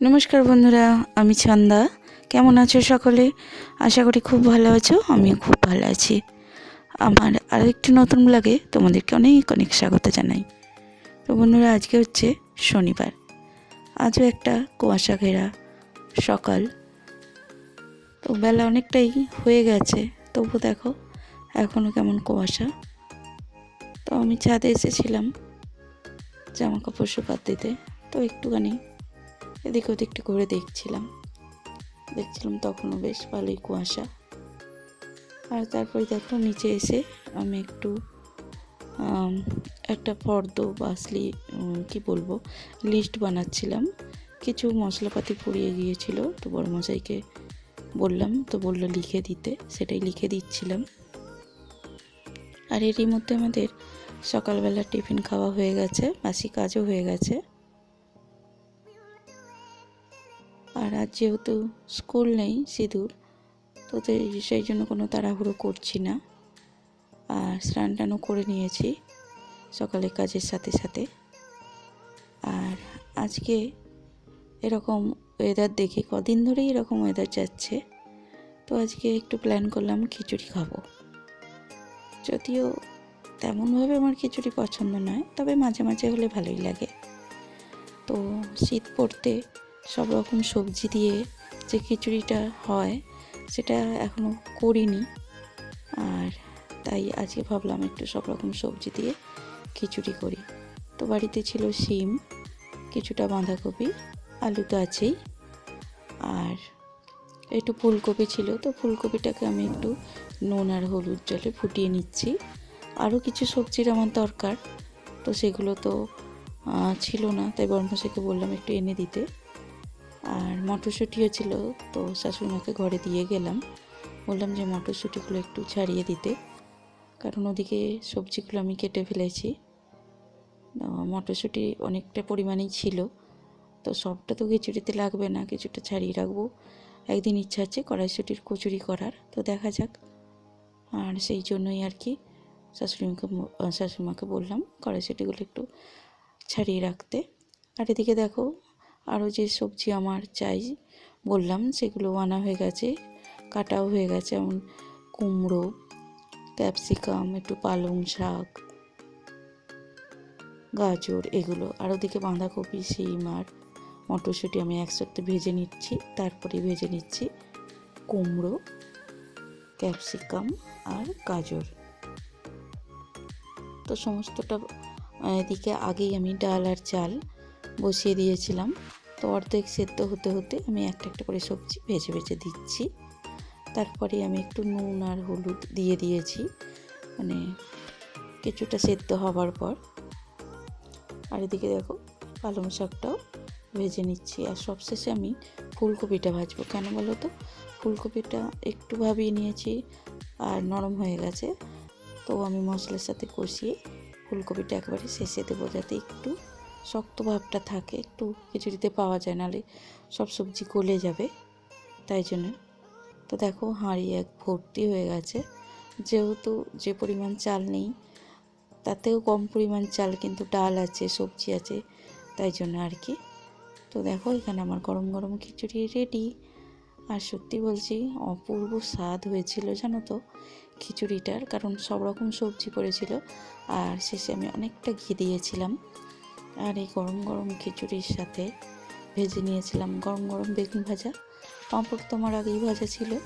নমস্কার বন্ধুরা, আমি ছন্দা। কেমন আছো সকলে? আশা করি খুব ভালো আছো, আমিও খুব ভালো আছি। আমার আরেকটি নতুন ব্লগে তোমাদেরকে অনেক অনেক স্বাগত জানাই। তো বন্ধুরা, আজকে হচ্ছে শনিবার। আজও একটা কুয়াশা ঘেরা সকাল। তো বেলা অনেকটাই হয়ে গেছে, তবু দেখো এখনও কেমন কুয়াশা। তো আমি ছাদে এসেছিলাম জামা কাপড় শুকাত দিতে, তো একটুখানি এদিক ওদিক একটু করে দেখছিলাম। দেখছিলাম তখনও বেশ ভালোই কুয়াশা। আর তারপরে দেখো নিচে এসে আমি একটু একটা ফর্দ বা স্লি কি বলব, লিস্ট বানাচ্ছিলাম। কিছু মশলাপাতি পুড়িয়ে গিয়েছিল, তো বড় মশাইকে বললাম, তো বলল লিখে দিতে, সেটাই লিখে দিচ্ছিলাম। আর এরই মধ্যে আমাদের সকালবেলা টিফিন খাওয়া হয়ে গেছে, বাসি কাজও হয়ে গেছে। আর আজ যেহেতু স্কুল নেই সিঁদুর, তো সেই জন্য কোনো তাড়াহুড়ো করছি না। আর স্নান টানও করে নিয়েছি সকালে কাজের সাথে সাথে। আর আজকে এরকম ওয়েদার দেখে কদিন ধরেই এরকম ওয়েদার যাচ্ছে। তো আজকে একটু প্ল্যান করলাম খিচুড়ি খাব। যদিও তেমনভাবে আমার খিচুড়ি পছন্দ নয়, তবে মাঝে মাঝে হলে ভালোই লাগে। তো শীত পড়তে সব রকম সবজি দিয়ে যে খিচুড়িটা হয়, সেটা এখনও করিনি। আর তাই আজকে ভাবলাম একটু সব রকম সবজি দিয়ে খিচুড়ি করি। তো বাড়িতে ছিল শিম, কিছুটা বাঁধাকপি, আলু তো আছেই। আর একটু ফুলকপি ছিল, তো ফুলকপিটাকে আমি একটু নুন আর হলুদ জলে ফুটিয়ে নিচ্ছি। আরও কিছু সবজির আমার দরকার, তো সেগুলো তো ছিল না, তাই বর্মশাইকে বললাম একটু এনে দিতে। আর মটরশুঁটিও ছিল, তো শাশুড়িমাকে ঘরে দিয়ে গেলাম। বললাম যে মটরশুঁটিগুলো একটু ছাড়িয়ে দিতে, কারণ ওদিকে সবজিগুলো আমি কেটে ফেলেছি। মটরশুঁটি অনেকটা পরিমাণেই ছিল, তো সবটা তো খিচুড়িতে লাগবে না, কিছুটা ছাড়িয়ে রাখব। একদিন ইচ্ছা আছে কড়াইশুঁটির কচুরি করার, তো দেখা যাক। আর সেই জন্যই আর কি শাশুড়িমাকে শাশুড়িমাকে বললাম কড়াইশুঁটিগুলো একটু ছাড়িয়ে রাখতে। আর এদিকে দেখো আরও যে সবজি আমার চাই, বললাম সেগুলো আনা হয়ে গেছে, কাটাও হয়ে গেছে, যেমন কুমড়ো, ক্যাপসিকাম, একটু পালং শাক, গাজর, এগুলো। আর ওদিকে বাঁধাকপি, শিম আর মটরশুঁটি আমি একসাথে ভেজে নিচ্ছি, তারপরে ভেজে নিচ্ছি কুমড়ো, ক্যাপসিকাম আর গাজর। তো সমস্তটা, এদিকে আগেই আমি ডাল আর চাল বসিয়ে দিয়েছিলাম। তো অর্ধেক সেদ্ধ হতে হতে আমি একটা একটা করে সবজি ভেজে ভেজে দিচ্ছি। তারপরে আমি একটু নুন আর হলুদ দিয়ে দিয়েছি। মানে কিছুটা সেদ্ধ হবার পর। আর এদিকে দেখো, পালং শাকটাও ভেজে নিচ্ছি। আর সবশেষে আমি ফুলকপিটা ভাজবো। কেন বলো তো? ফুলকপিটা একটু ভাবিয়ে নিয়েছি আর নরম হয়ে গেছে। তো আমি মশলার সাথে কষিয়ে ফুলকপিটা একেবারে শেষে দেবো যাতে একটু শক্ত ভাবটা থাকে, একটু খিচুড়িতে পাওয়া যায়, নাহলে সব সবজি গলে যাবে। তাই জন্য। তো দেখো, হাঁড়ি এক ভর্তি হয়ে গেছে। যেহেতু যে পরিমাণ চাল নেই, তাতেও কম পরিমাণ চাল কিন্তু ডাল আছে, সবজি আছে, তাই জন্য আর কি। তো দেখো, এখানে আমার গরম গরম খিচুড়ি রেডি আর সত্যি বলছি, অপূর্ব স্বাদ হয়েছিল, জানো তো, খিচুড়িটার। কারণ সব রকম সবজি পড়েছিল, আর শেষে আমি অনেকটা ঘি দিয়েছিলাম। আর এই গরম গরম খিচুড়ির সাথে ভেজে নিয়েছিলাম গরম গরম বেগুন ভাজা। পাঁপড় তো আমার আগেই ভাজা ছিল,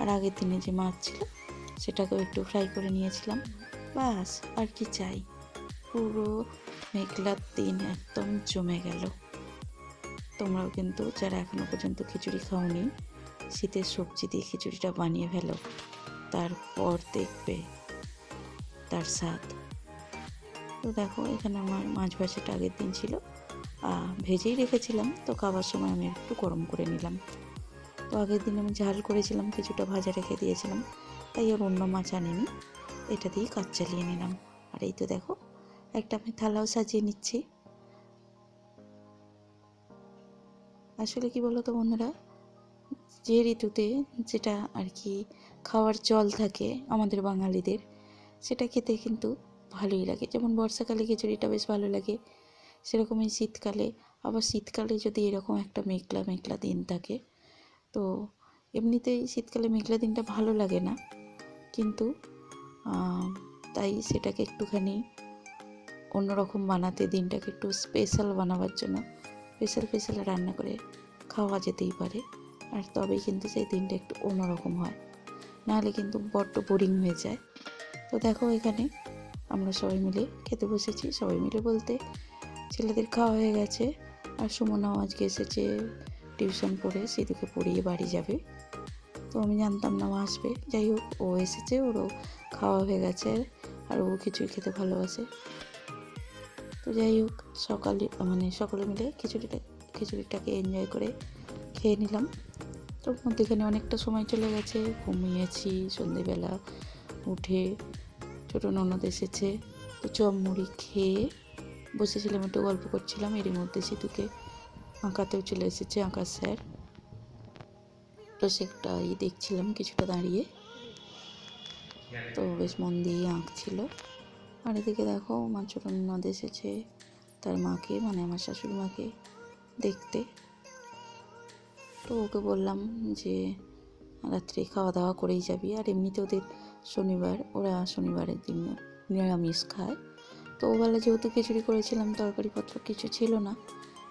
আর আগের দিনে যে মাছ ছিল সেটাকেও একটু ফ্রাই করে নিয়েছিলাম। বাস, আর কি চাই? পুরো মেঘলার দিন একদম জমে গেল। তোমরাও কিন্তু যারা এখনও পর্যন্ত খিচুড়ি খাওনি, শীতের সবজি দিয়ে খিচুড়িটা বানিয়ে ফেলো। তারপর দেখবে তার স্বাদ। তো দেখো, এখানে আমার মাছ ভাজাটা আগের দিন ছিল। ভেজেই রেখেছিলাম, তো খাবার সময় আমি একটু গরম করে নিলাম। তো আগের দিন আমি ঝাল করেছিলাম, কিছুটা ভাজা রেখে দিয়েছিলাম, তাই আর অন্য মাছ আনিনি। এটা দিয়েই কাজ চালিয়ে নিলাম। আর এই তো দেখো, একটা আমি থালাও সাজিয়ে নিচ্ছি। আসলে কি বলো তো বন্ধুরা, যে ঋতুতে যেটা আর কি খাওয়ার চল থাকে আমাদের বাঙালিদের, সেটা খেতে কিন্তু ভালোই লাগে। যেমন বর্ষাকালে খিচুড়িটা বেশ ভালো লাগে। সেরকমই শীতকালে। আবার শীতকালে যদি এরকম একটা মেঘলা মেঘলা দিন থাকে, তো এমনিতেই শীতকালে মেঘলা দিনটা ভালো লাগে না। কিন্তু তাই সেটাকে একটুখানি অন্যরকম বানাতে, দিনটাকে একটু স্পেশাল বানাবার জন্য স্পেশাল স্পেশাল রান্না করে খাওয়া যেতেই পারে। আর তবেই কিন্তু সেই দিনটা একটু অন্যরকম হয়। নাহলে কিন্তু বড্ড বোরিং হয়ে যায়। তো দেখো এখানে আমরা সবাই মিলে খেতে বসেছি, সবাই মিলে বলতে ছেলেদের খাওয়া হয়ে গেছে। আর সুমনাও আজকে এসেছে টিউশন পড়ে সিধুকে পড়িয়ে বাড়ি যাবে। তো আমি জানতাম না ও আসবে। যাই হোক, ও এসেছে, ওরও খাওয়া হয়ে গেছে, আর ও খিচুড়ি খেতে ভালোবাসে। তো যাই হোক, সকালে মানে সকলে মিলে খিচুড়িটা, খিচুড়িটাকে এনজয় করে খেয়ে নিলাম। তো মধ্যেখানে অনেকটা সময় চলে গেছে, ঘুমিয়েছি, সন্ধেবেলা উঠে ছোটো ননদ এসেছে। তো চপ মুড়ি খেয়ে বসেছিলাম, একটু গল্প করছিলাম। এরই মধ্যে সিধুকে আঁকাতেও চলে এসেছে, আঁকার স্যার। তো সেটাই দেখছিলাম কিছুটা দাঁড়িয়ে। তো বেশ মন দিয়ে আঁকছিল। আর এদিকে দেখো আমার ছোটো ননদ এসেছে তার মাকে মানে আমার শাশুড়ি মাকে দেখতে। তো ওকে বললাম যে, রাত্রে খাওয়া দাওয়া করেই যাবি। আর এমনিতে ওদের শনিবার, ওরা শনিবারের দিন নিরামিষ খায়। তো ওবেলা যেহেতু খিচুড়ি করেছিলাম, তরকারিপত্র কিছু ছিল না,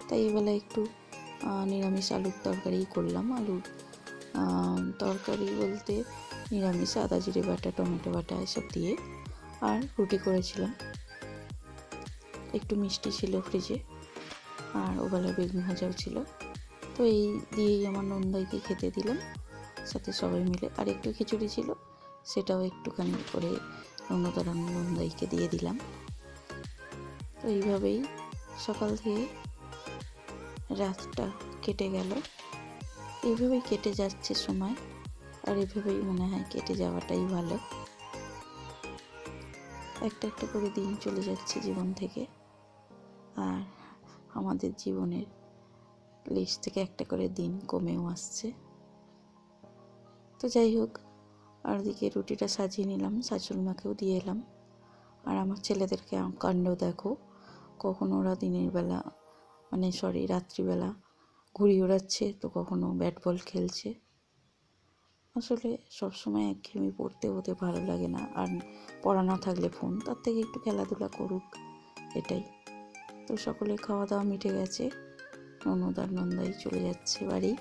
তাই এবেলা একটু নিরামিষ আলুর তরকারি করলাম। আলুর তরকারি বলতে নিরামিষ, আদা জিরে বাটা, টমেটো বাটা এসব দিয়ে আর রুটি করেছিলাম। একটু মিষ্টি ছিল ফ্রিজে, আর ওবেলা বেগুন ভাজাও ছিল। তো এই দিয়েই আমার নন্দাইকে খেতে দিলাম, সাথে সবাই মিলে। আর একটু খিচুড়ি ছিল সেটাও একটুখানি করে নন্দতারা নন্দাইকে দিয়ে দিলাম। তো এইভাবেই সকাল থেকে রাতটা কেটে গেল। এইভাবেই কেটে যাচ্ছে সময়, আর এভাবেই মনে হয় কেটে যাওয়াটাই ভালো। একটা একটা করে দিন চলে যাচ্ছে জীবন থেকে, আর আমাদের জীবনের লিস্ট থেকে একটা করে দিন কমেও আসছে। তো যাই হোক আর ওদিকে রুটিটা সাজিয়ে নিলাম শাশুড়ি মাকেও দিয়ে এলাম। আর আমার ছেলেদেরকে কাণ্ড দেখো, কখনো ওরা দিনের বেলা মানে সরি রাত্রিবেলা ঘুড়ি ওড়াচ্ছে, তো কখনো ব্যাট বল খেলছে। আসলে সবসময় একঘেয়েমি পড়তে হতে ভালো লাগে না, আর পড়া না থাকলে ফোন তার থেকে একটু খেলাধুলা করুক, এটাই। তো সকলে খাওয়া দাওয়া মিটে গেছে, ননদ আর নন্দাই চলে যাচ্ছে বাড়ি।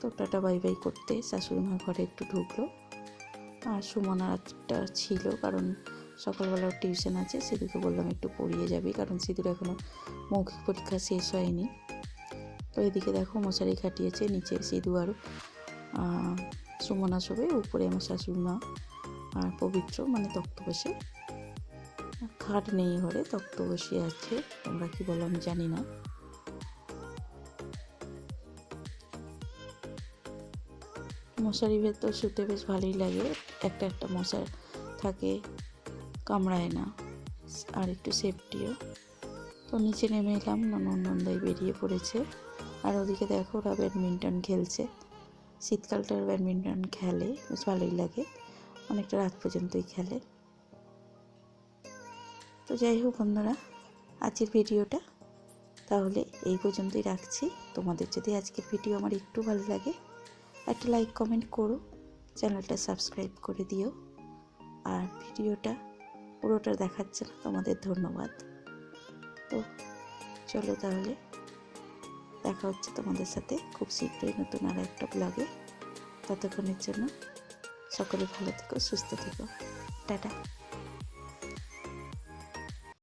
তো টাটা বাই বাই করতে, শাশুড়ি মা ঘরে একটু ঢুকলো। আর সুমনা রাতটা ছিল, কারণ সকালবেলা টিউশন আছে সিধুকে বললাম একটু পড়িয়ে যাবি, কারণ সিধুর এখনও মৌখিক পরীক্ষা শেষ হয়নি। তো এদিকে দেখো মশারি খাটিয়েছে, নিচে সিধু আর সুমনা শোবে, উপরে আমার শাশুড়ি মা আর পবিত্র মানে তক্ত বসে। খাট নেই ঘরে, তক্ত বসে আছে, তোমরা কি বলো আমি জানি না। মশারি ভেতর শুতে বেশ ভালোই লাগে। একটা একটা মশার থাকে, কামড়ায় না। আর একটু সেফটিও তো নিচে নেমে এলাম ননদ নন্দাই বেরিয়ে পড়েছে। আর ওদিকে দেখো ওরা ব্যাডমিন্টন খেলছে। শীতকালটা ব্যাডমিন্টন খেলে, বেশ ভালোই লাগে। অনেকটা রাত পর্যন্তই খেলে। তো যাই হোক বন্ধুরা, আজকের ভিডিওটা তাহলে এই পর্যন্তই রাখছি। তোমাদের যদি আজকের ভিডিও আমার একটু ভালো লাগে একটা লাইক কমেন্ট করো চ্যানেলটা সাবস্ক্রাইব করে দিও। আর ভিডিওটা পুরোটা দেখাচ্ছে না, তোমাদের ধন্যবাদ। তো চলো তাহলে, দেখা হচ্ছে তোমাদের সাথে খুব শীঘ্রই নতুন আর একটা ব্লগে ততক্ষণের জন্য সকলে ভালো থেকো, সুস্থ থেকো। টাটা।